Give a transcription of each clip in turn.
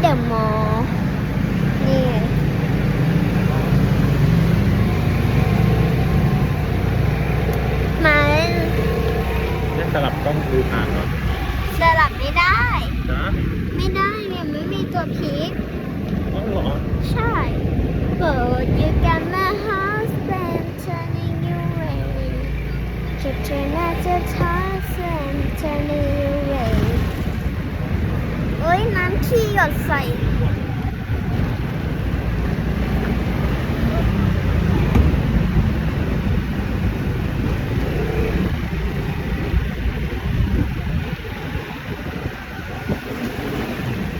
เดอะมอลล์นี่ไงมาเล่นเนี่ยสลับกล้องดูผ่านเนาะสลับไม่ได้ จ้าไม่ได้เนี่ยไม่มีตัวพลิกต้องเหรอใช่ But you got my husband turning you away Keep trying not to toss and turning you away โอ้ยน้ำขี้หยดใส่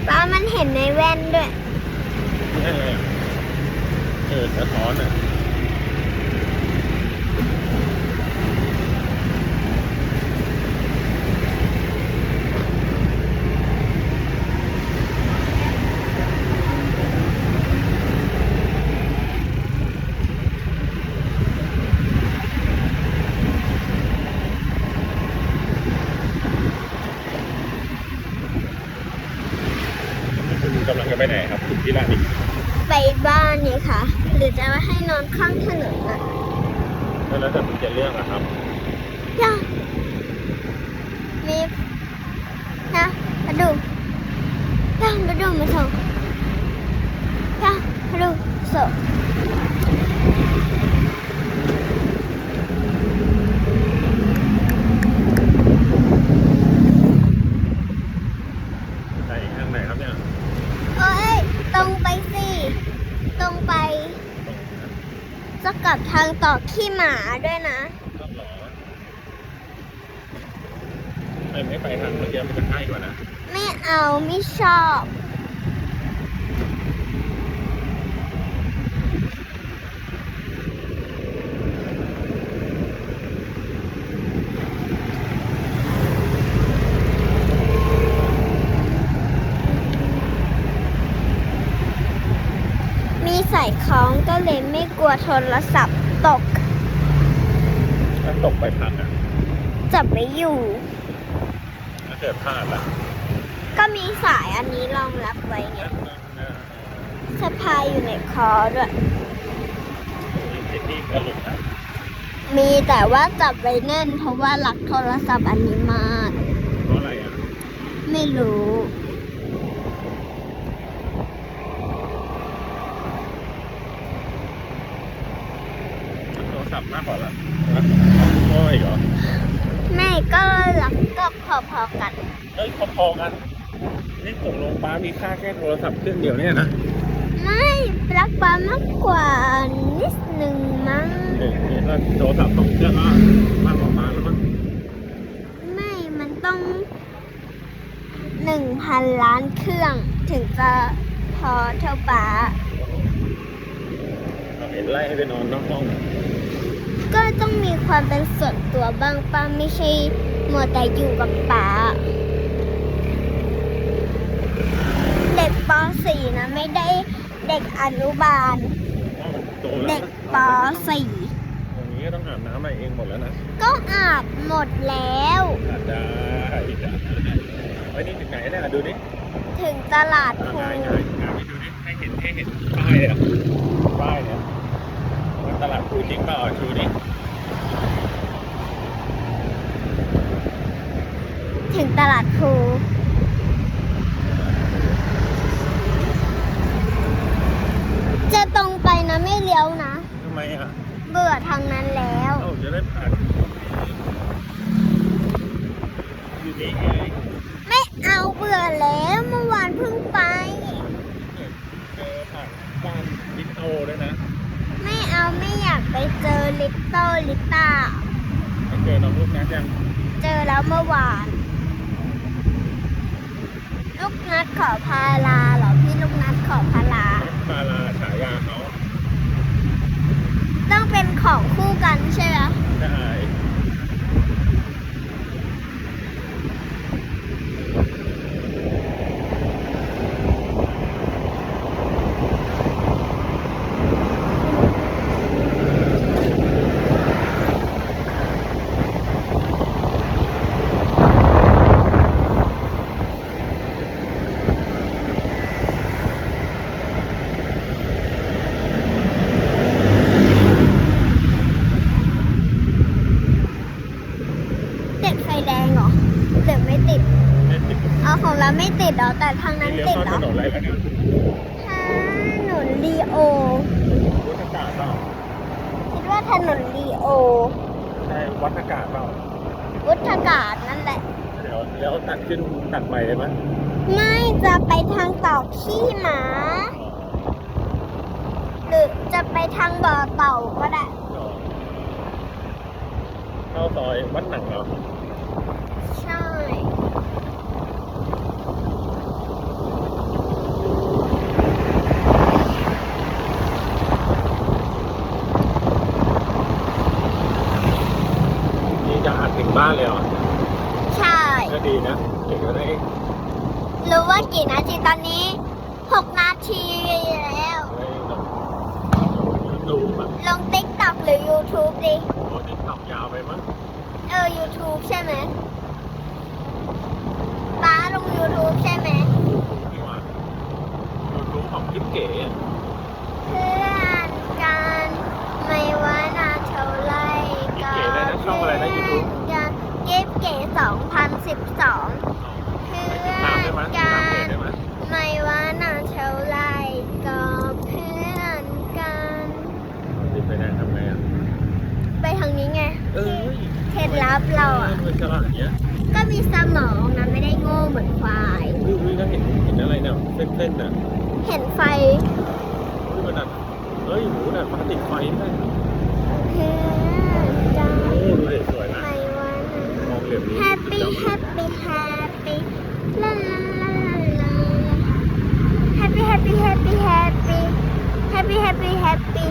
ป้ามันเห็นในแว่นด้วย เออสะท้อนอะ คุณ กำลังจะไปไหนครับคุณพี่ลานิไปบ้านนี่ค่ะ หรือจะมาให้นอนข้างถนนอะแล้วแต่คุณจะเลือกอะครับย่ามีนะมาดูย่ามาดูมาส่งย่ามาดูส่ง ไปข้างไหนครับเนี่ย เอ้ย ตรงไปสิ ตรงไป จะกลับทาง ต่อขี้หมาด้วยนะต้องเหรอไม่ไม่ไปทางเมื่อกี้มันจะใกล้กว่านะ ไม่เอาไม่ชอบมีใส่ของก็เลยไม่กลัวโทรศัพท์ ตก ถ้าตกไปพักอะจับไม่อยู่ ถ้าเกิดพลาดล่ะก็มีสายอันนี้รองรับไว้ไงสะพายอยู่ในคอด้วยติดที่กระหลุดนะมีแต่ว่าจับไว้แน่นเพราะว่าหลักโทรศัพท์อันนี้มาก เพราะอะไรอะ ไม่รู้ โทรศัพท์มากกว่าละโอ้ยเหรอแม่ก็หลักก็พอๆกัน เอ้ยพอๆกัน นี่ผมลงป้ามีค่าแค่โทรศัพท์เครื่องเดียวเนี่ยนะ ไม่รักปามากกว่านิดหนึ่งมั้งเออเนี่ยถ้าโทรศัพท์สองเครื่องก็มากกว่าป้าแล้วมั้งไม่มันต้องหนึ่งพันล้านเครื่องถึงจะพอเท่าป๋าเราเห็นไล่ให้ไปนอนนอกห้อง ก็ต้องมีความเป็นส่วนตัวบ้างป้าไม่ใช่มัวแต่อยู่กับป๋าเด็กป .4 นะไม่ได้เด็กอนุบาล โตแล้เด็วกนะป .4 ตรงนี้ก็ต้องอาบน้ำมาเองหมดแล้วนะก็อาบหมดแล้ว อาบได้จ้ะไว้นี่ถึงไหนเนี่ยดูดิถึงตลาดอ่าภูง่ายง่ายง่ายไปดูดิให้เห็นให้เห็นป้ายเนี่ยป้ายเนี่ยมันตลาดภูจริงเปล่าชูดิ ถึงตลาดภูจะตรงไปนะไม่เลี้ยวนะ ทำไมอะ เบื่อทางนั้นแล้ว เอ้าจะได้ผ่านอยู่นี่ไง ไม่เอาเบื่อแล้วเมื่อวานเพิ่งไป เจอผ่านบ้านลิโตด้วยนะ ไม่เอาไม่อยากไปเจอลิตโตลิต้า ไม่เจอน้องลูกนัดยังเจอแล้วเมื่อวาน ลูกนัดขอพาลาเหรอพี่ลูกนัดขอพาลาปาลาฉายาเขาต้องเป็นของคู่กันใช่ไหม ได้ เหรอแต่ทางนั้นเลี้ยวติดเข้าเหรถอนนอะไรแล้วเนี่ยถนนลีโอ วัดอากาศเปล่าคิดว่าถนนลีโอ ใช่วัดอากาศเปล่าวุฒากาศนั่นแหละ เดี๋ยวเดี๋ยวตัดขึ้นตัดใหม่เลยมั้ยไม่จะไปทางต่อขี้หมา หรือจะไปทางบ่อเต่าก็ได้ อ๋อเข้าซอยวัดหนังเหรอ ใช่ นี่จะอัดถึง บ้านเลยเหรอ ใช่ ก็ดีนะถึงแล้วได้รู้ว่ากี่นาทีตอนนี้6นาทีแล้วได้ลงดูแบบลงติ๊กต็อกหรือ YouTube ดิ โอ้ที่ขับยาวไปมั้งเออ YouTube ใช่ไหมป้าลง YouTube ใช่ไหมนี่หว่าดูดูของคลิปเก๋อะเพื่อนกันไม่ว่านานเท่าไรก็ เก๋เลยนะช่องอะไรนะยูทูบ กันเก็บเก๋ 2012เพื่ติดอตามได้ไหมนติดกัตามเพจนได้ไหมไม่ว่านานเท่าไรก็เพื่อนกัน ติดไปแดงทำไงอะ ไปทางนี้ไงเอ้ยเคล็ดลับเราอะมันฉลาดเนี้ยก็มีสมองนะไม่ได้โง่เหมือนควายอุ้ยอุ้ยก็เห็นเห็นอะไรเนี่ยเส้นๆน่ะเห็นไฟอุ้ยมันดัดเฮ้ยหมูน่ะมาติดไฟด้วยเพื่อนกัน โอ้ดูดิสวยนะ ไม่ว่านานมองเหลี่ยมนี้แฮปปี้แฮปปี้แฮปปี้ลาลาลาลาลาแฮปปี้แฮปปี้แฮปปี้แฮปปี้แฮปปี้แฮปปี้แฮปปี้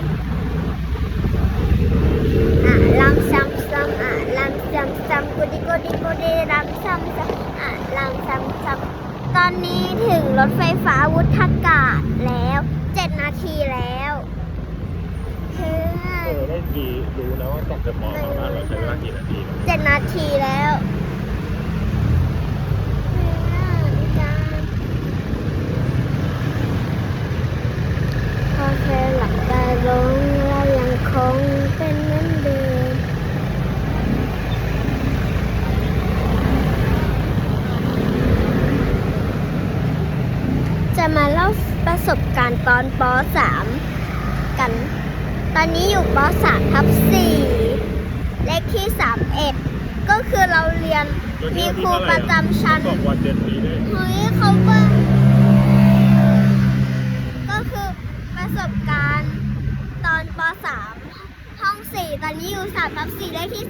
อะลำซ้ำซ้ำอะลำซ้ำซ้ำกูดีกูดีกูดีลำซ้ำซ้ำอะลำซ้ำซ้ำตอนนี้ถึงรถไฟฟ้าวุฒากาศแล้วเจ็ดนาทีแล้ว ดีรู้นะว่าจากจะมองมาบ้านเราใช้เวลากี่นาที เจ็ดนาทีแล้วพอเธอหลับตาลงเรายังคงเป็นเหมือนเดิมจะมาเล่าประสบการณ์ตอนป .3 กัน อนนี้อยู่ป .3 ทับ4เลขที่ 31 ก็คือเราเรียนมีครูประจำชั้นบอกวันเดือนปีด้วยเฮ้ยเขาว่าก็คือประสบการณ์ตอนป .3 ห้อง 4 ตอนนี้อยู่3ทับ4เลขที่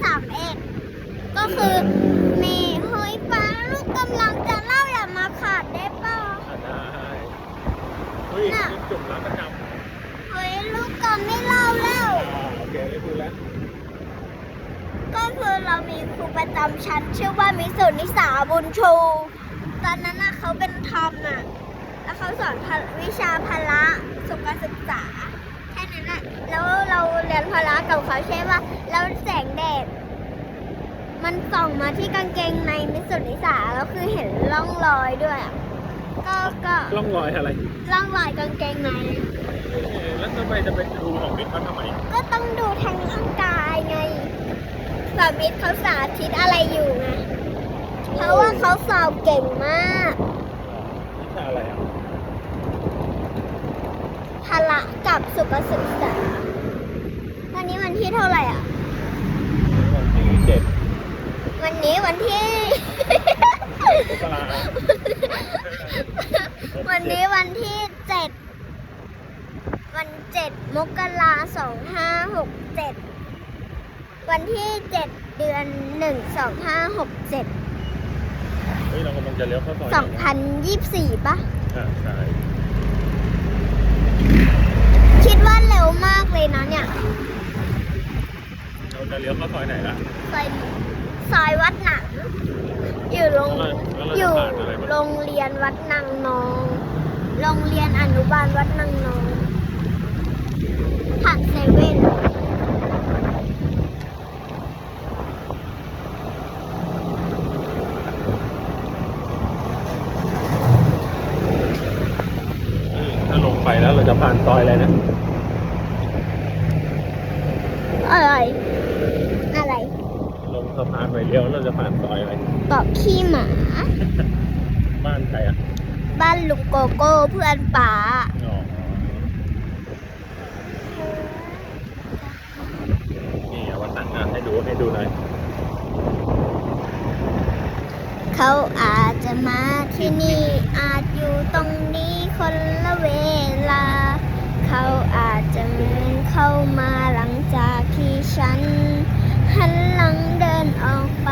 31 ก็คือมีเฮ้ยป้าลูกกำลังจะเล่าอย่ามาขาดได้เปล่า อะได้เฮ้ย น่ะ จุ่มร้านประจ เฮ้ย ลูกก็ไม่เล่าแล้วำอ่าโอเคได้พูดแล้ว ก็คือเรามีครูประจำชั้นชื่อว่ามิสุนิสาบุญชู ตอนนั้นน่ะเขาเป็นทอมน่ะ แล้วเขาสอนพละวิชาพละสุขศึกษา แค่นั้นแหละแล้วเราเรียนพละกับเขาใช่ป่ะแล้วแสงแดดมันส่องมาที่กางเกงในมิสุนิสาแล้วคือเห็นร่องรอยด้วยอะก็ก็ร่องรอยอะไร ร่องรอยกางเกงในเอ๊ะแล้วทำ ไมจะเป็นครูของมิตรเขาทำไมก็ต้องดูทางร่างกายไงสามิตเขาสาธิตอะไรอยู่ไงเพราะว่าเขาสอบเก่งมากวิชาอะไรอะพละกับสุขศึกษาวันนี้วันที่เท่าไหร่อะ วันที่เจ็ดวันนี้วันที่มกราวันนี้วันที่เจ็ด วันเจ็ดมกราสองห้าหกเจ็ดวันที่เจ็ดเดือนหนึ่งสองห้าหกเจ็ดเฮ้ยเรากำลังจะเลี้ยวเข้าซอยสองพันยี่สิบสี่ปะอ่าใช่คิดว่าเร็วมากเลยนะเนี่ย เราจะเลี้ยวเข้าซอยไหนล่ะซอยซอยวัดหนังอยู่โรงแล้วเราแล้วเราอจะยู่ผ่านอะไรบ้างโรงเรียนวัดนางนอง โรงเรียนอนุบาลวัดนางนอง ผ่านเซเว่นนี่ถ้าลงไปแล้วเราจะผ่านซอยอะไรนะ อะไร อะไร ลงสะพานไปเลี้ยวเราจะผ่านซอยอะไรเกาะขี้หมา บ้านใครอะ บ้านลุงโกโก้เพื่อนป๋าอ๋อนี่เอาวันตั้งงาน ให้ดูให้ดูหน่อยเขาอาจจะมาที่นี่อาจอยู่ตรงนี้คนละเวลา เขาอาจจะเดินเข้ามาหลังจากที่ฉัน หันหลังเดินออกไป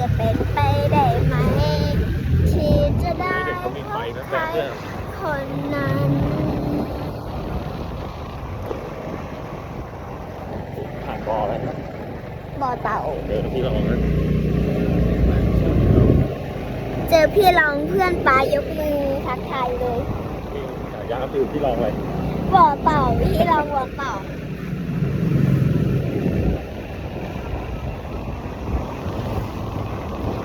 จะเป็นไปได้ไหม ที่จะได้เด็กเขามีไฟนะใคแต่รเนี่ยคนนั้น ผ่านบออะไรนะบ่อเต่า เดี๋ยวพี่ลองนะเจอพี่รองเพื่อนปายกมือทักทายเลยนี่ฉายาคือพี่ลองอะไรบ่อเต่าพี่รองบ่อเต่า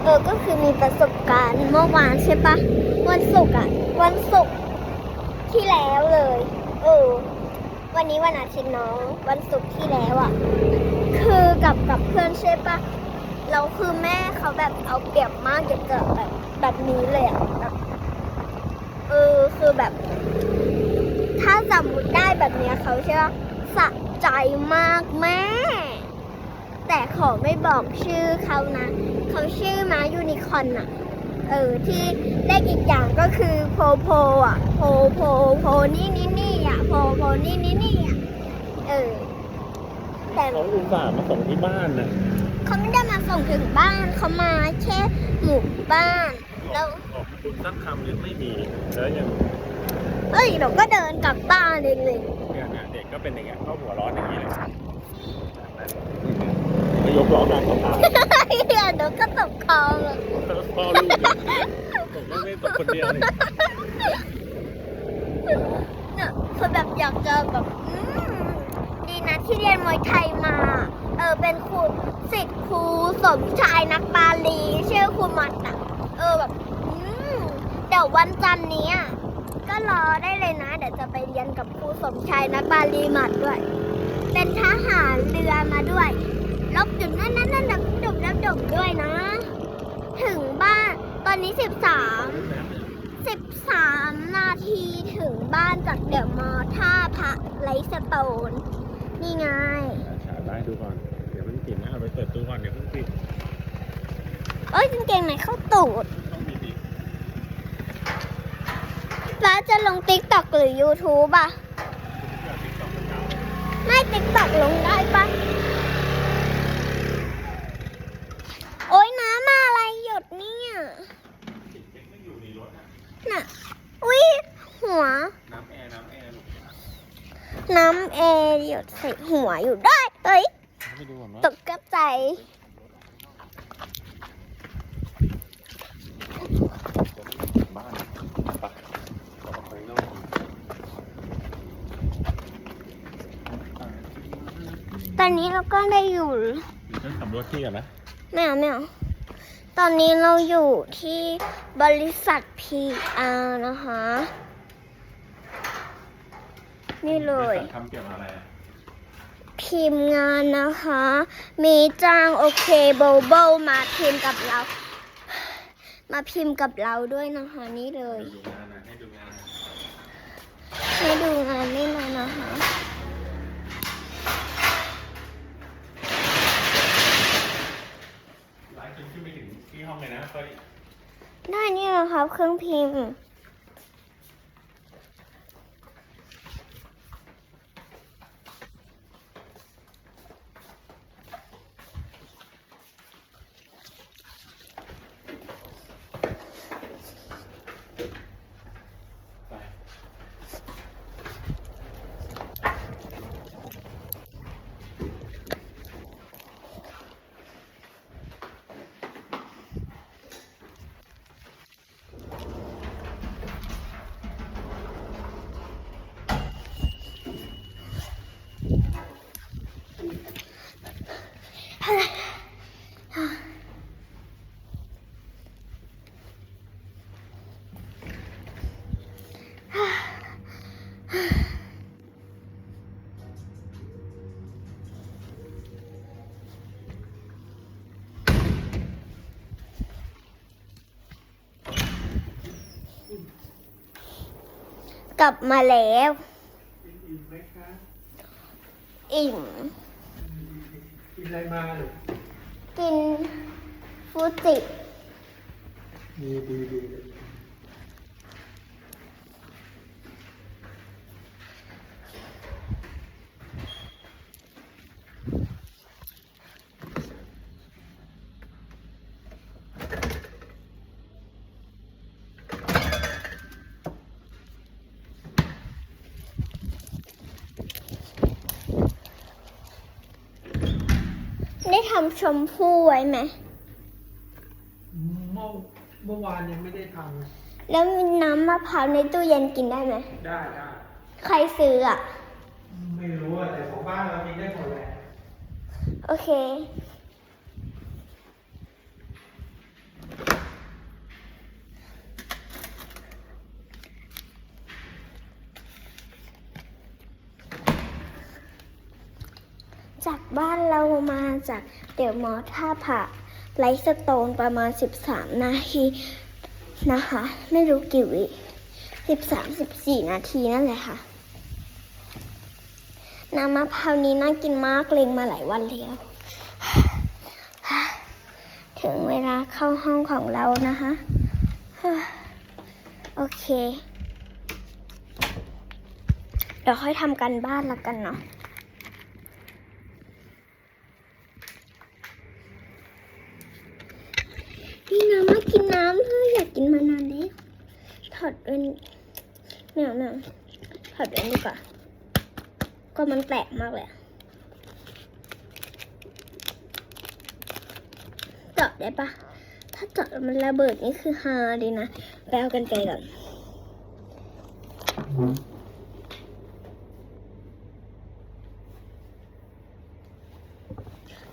ออก็คือมีประสบการณ์เมื่อวานใช่ปะวันศุกร์อะวันศุกร์ที่แล้วเลยเออวันนี้วันอาทิตย์น้อง วันศุกร์ที่แล้วอะคือกับกับเพื่อนใช่ปะเราคือแม่เขาแบบเอาเปรียบมากเกี่ยวกับแบบแบบนี้เลยอะแบบเออคือแบบ ถ้าสมมติได้แบบเนี้ยเขาเชื่อสะใจมากแม่ แต่ขอไม่บอกชื่อเขานะ เขาชื่อม้ายูนิคอร์นอะเออ ที่เลขอีกอย่างก็คือโพโพอะโพโพโพนี่นี่นี่อะโพโพนี่นี่นี่อะเออ แต่เขาอุตส่าห์มาส่งที่บ้านนะเขาไม่ได้มาส่งถึงบ้านเขามาแค่หมู่บ้าน แล้วขอบคุณสักคำยังไม่มีแล้วยังเอ้ยเราก็เดินกลับบ้านเลยเลยเนี่ยเนี่ยเด็กก็เป็นอย่างเงี้ยก็หัวร้อนอย่างนี้เลยไม่ ยกล้อการของตาเดี๋ยวเดี๋ยวก็ตกคลองเลยพ่อลูกเนี่ยผมไม่ได้ตกคนเดียวเลยเนี่ยคือแบบอยากจะแบบอืมดีนะที่เรียนมวยไทยมา เออเป็นครูสิทธิ์ครูสมชายนักบาลีชื่อครูมัดอะเออแบบอืมเดี๋ยววันจันทร์เนี้ยก็รอได้เลยนะ เดี๋ยวจะไปเรียนกับครูสมชายนักบาลีหมัดด้วย เป็นทหารเรือมาด้วย ลบจุดนั่นนั่นนั่นดับดบดับดบด้วยนะ ถึงบ้านตอนนี้สิบสาม13นาทีถึงบ้านจากเดอะมอลล์ท่าพระไลท์สโตน นี่ไงฉายไล่ดูก่อน เดี๋ยวเพิ่งปิดนะเอาไปเปิดตู้ก่อนเดี๋ยวเพิ่งปิดเอ้ยกางเกงไหนเข้าตูดต้องมีดิแล้วจะลงติ๊กต็อกหรือ YouTube อะอยากติดต่อกับเขาไม่ติ๊กต็อกลงได้ปะโอ๊ยน้ำมาอะไรหยดเนี่ย ติดเช็คไม่อยู่ในรถอะ น่ะ อุ๊ย หัว น้ำแอร์น้ำแอร์ลูกน้ำเอร์หยดใส่หัวอยู่ได้เอ้ยไม่ดูก่อนไหมตกกระใจบ้านไปออกไปนอกตอนนี้เราก็ได้อยู่เดี๋ยวฉันสำรวจที่ก่อนนะไม่เอาไม่เอาตอนนี้เราอยู่ที่บริษัท PR นะคะ นี่เลย ทำเกี่ยวกับอะไรอะทีมงานนะคะ มีจ้างโอเคโบโบมาพิมพ์กับเรา มาพิมพ์กับเราด้วยนะคะนี่เลย ดูงานนะให้ดูงานนะให้ดูงานนี่เลยนะคะ ไลฟ์จนขึ้นไปถึงที่ห้องเลยนะเฮ้ย ได้นี่นะครับเครื่องพิมพ์ ลับมาแล้วกินอิ่มไหมคะอิ่มกินอะไรมาหรือกินฟูจิดีดีดี ชมพู่ไว้ไหมเมื่อเมื่อวานยังไม่ได้ทแล้วมีน้ำมะพร้าวในตู้เย็นกินได้ไหมำได้ได้ใครซื้ออะ ไม่รู้อะแต่ของบ้านเรามีได้หมดแหละ โอเค บ้านเรามาจากเดี๋ยวมอท่าผาไลท์สโตนประมาณ 13 นาทีนะคะ ไม่รู้กี่วิ13 14 นาทีนั่นแหละค่ะน้ำมะพร้าวนี้น่ากินมากเลงมาหลายวันแล้วถึงเวลาเข้าห้องของเรานะคะโอเค เดี๋ยวค่อยทำกันบ้านละกันเนาะ พี่น้ำมา กินน้ำเธออยากกินมานานแล้วถอดเป็นไม่เอาไม่เอาถอดเป็นดีกว่าก็มันแตกมากเลยเจาะได้ปะถ้าเจาะมันระเบิดนี่คือฮาดีนะไปเอากันไกลก่อน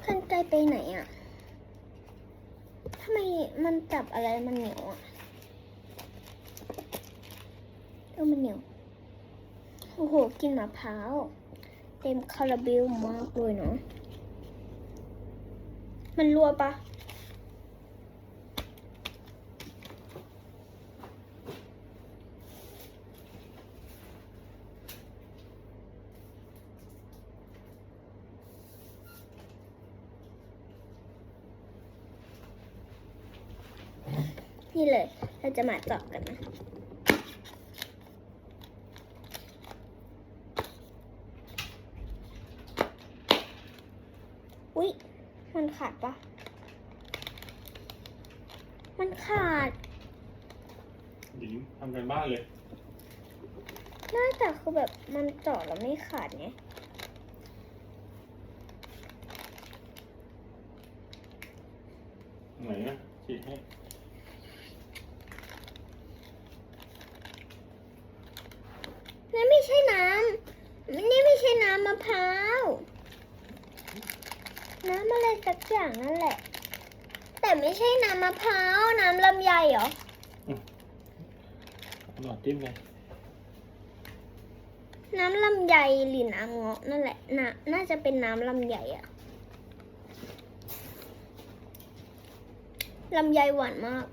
กันไกลไปไหนอะ ทำไมมันจับอะไรมันเหนียวอะเออมันเหนียว โอ้โห กินมะพร้าว เต็มคาราเบลมากเลยเนาะ มันรัวปะ นี่เลย เราจะมาเจาะกันนะอุ๊ย มันขาดปะมันขาดหญิงทำกันบ้านเลย น่าจะคือแบบมันเจาะแล้วไม่ขาดไง ไหนอะฉีดให้ นั่นไม่ใช่น้ำนี่ไม่ใช่น้ำมะพร้าว น้ำอะไรสักอย่างนั่นแหละ แต่ไม่ใช่น้ำมะพร้าว น้ำลำไยเหรอเอาหลอดจิ้มเลยน้ำลำไยหรือน้ำเงาะนั่นแหละน่าน่าจะเป็นน้ำลำไยอะลำไยหวานมาก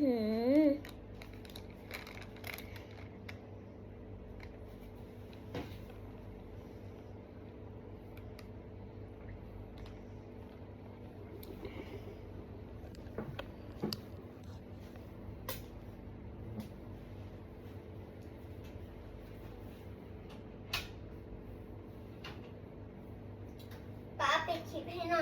หือป้าปิดคลิปให้หน่อย